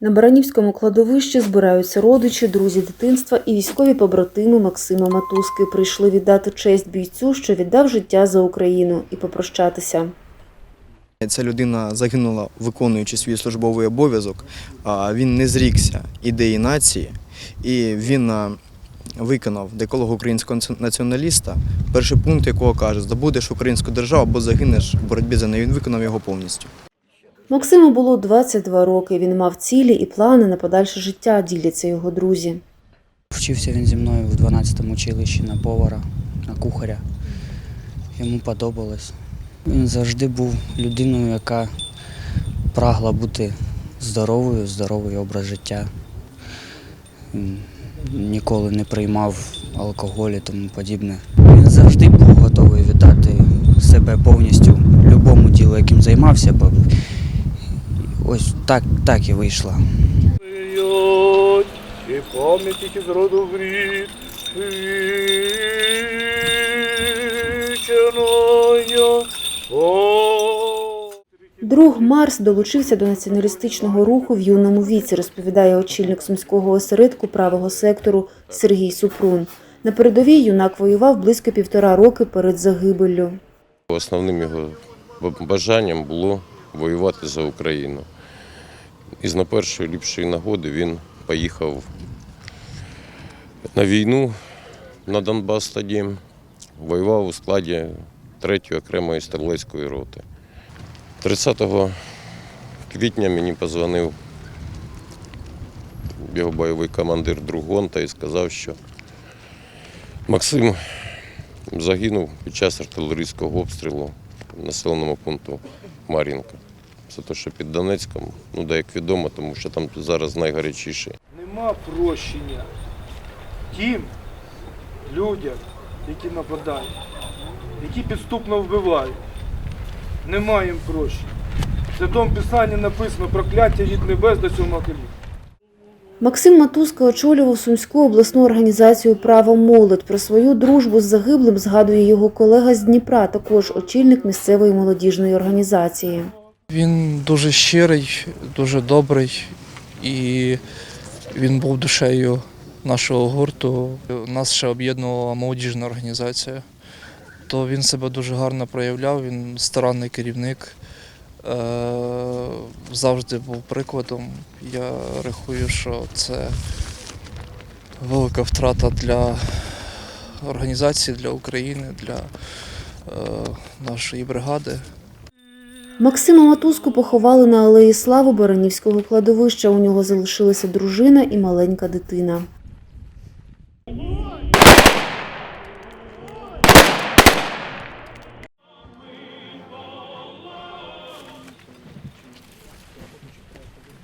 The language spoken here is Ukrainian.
На Баранівському кладовищі збираються родичі, друзі дитинства і військові побратими Максима Матузки. Прийшли віддати честь бійцю, що віддав життя за Україну, і попрощатися. Ця людина загинула, виконуючи свій службовий обов'язок. Він не зрікся ідеї нації, і він виконав деколог українського націоналіста, перший пункт якого каже: здобудеш українську державу або загинеш в боротьбі за нею. Він виконав його повністю. Максиму було 22 роки. Він мав цілі і плани на подальше життя, діляться його друзі. Вчився він зі мною в 12-му училищі на повара, на кухаря. Йому подобалось. Він завжди був людиною, яка прагла бути здоровою, здоровий образ життя. Ніколи не приймав алкоголь і тому подібне. Він завжди був готовий віддати себе повністю любому ділу, яким займався, ось так, так і вийшло. Йоть, і пам'ять їх із роду в рід, Друг Марс долучився до націоналістичного руху в юному віці, розповідає очільник сумського осередку правого сектору Сергій Супрун. На передовій юнак воював близько півтора роки перед загибеллю. Основним його бажанням було воювати за Україну. І з на першої ліпшої нагоди він поїхав на війну на Донбас тоді, воював у складі 3-ї окремої стрілецької роти. 30 квітня мені позвонив його бойовий командир друг Гонта і сказав, що Максим загинув під час артилерійського обстрілу в населеному пункту Мар'їнка. Це те, що під Донецьком, ну да, як відомо, тому що там зараз найгарячіше. Нема прощення тим людям, які нападають, які підступно вбивають. Нема їм прощення. В Святому Писанні написано прокляття від небес до сьомого коліна. Максим Матузка очолював Сумську обласну організацію Право молодь. Про свою дружбу з загиблим згадує його колега з Дніпра, також очільник місцевої молодіжної організації. Він дуже щирий, дуже добрий і він був душею нашого гурту. Нас ще об'єднувала молодіжна організація. То він себе дуже гарно проявляв, він старанний керівник, е, завжди був прикладом. Я рахую, що це велика втрата для організації, для України, для е, нашої бригади. Максима Матузку поховали на алеї Слави Баранівського кладовища. У нього залишилася дружина і маленька дитина.